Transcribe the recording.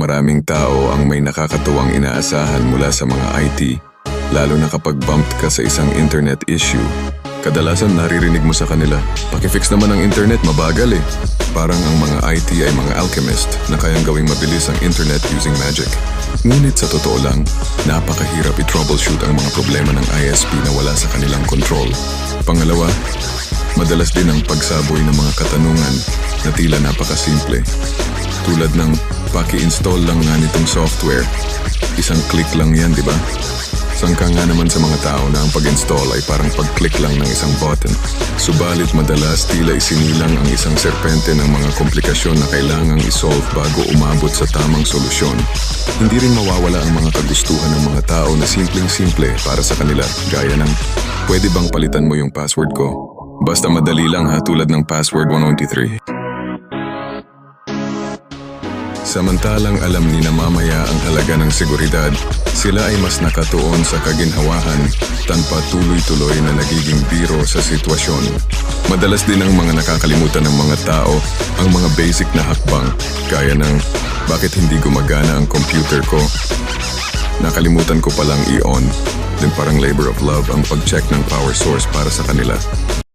Maraming tao ang may nakakatuwang inaasahan mula sa mga IT, lalo na kapag bumped ka sa isang internet issue. Kadalasan naririnig mo sa kanila, pakifix naman ang internet, mabagal eh. Parang ang mga IT ay mga alchemist na kayang gawing mabilis ang internet using magic. Ngunit sa totoo lang, napakahirap i-troubleshoot ang mga problema ng ISP na wala sa kanilang control. Pangalawa, madalas din ang pagsaboy ng mga katanungan na tila napakasimple. Tulad ng paki-install lang nga nitong software. Isang click lang yan, di ba? Sangka nga naman sa mga tao na ang pag-install ay parang pag-click lang ng isang button. Subalit madalas tila isinilang ang isang serpente ng mga komplikasyon na kailangang isolve bago umabot sa tamang solusyon. Hindi rin mawawala ang mga kagustuhan ng mga tao na simpleng-simple para sa kanila, gaya ng, pwede bang palitan mo yung password ko? Basta madali lang ha, tulad ng password 123. Samantalang alam ni na mamaya ang halaga ng seguridad, sila ay mas nakatuon sa kaginhawahan, tanpa tuloy-tuloy na nagiging biro sa sitwasyon. Madalas din ang mga nakakalimutan ng mga tao ang mga basic na hakbang, gaya ng bakit hindi gumagana ang computer ko? Nakalimutan ko palang i-on, din parang labor of love ang pag-check ng power source para sa kanila.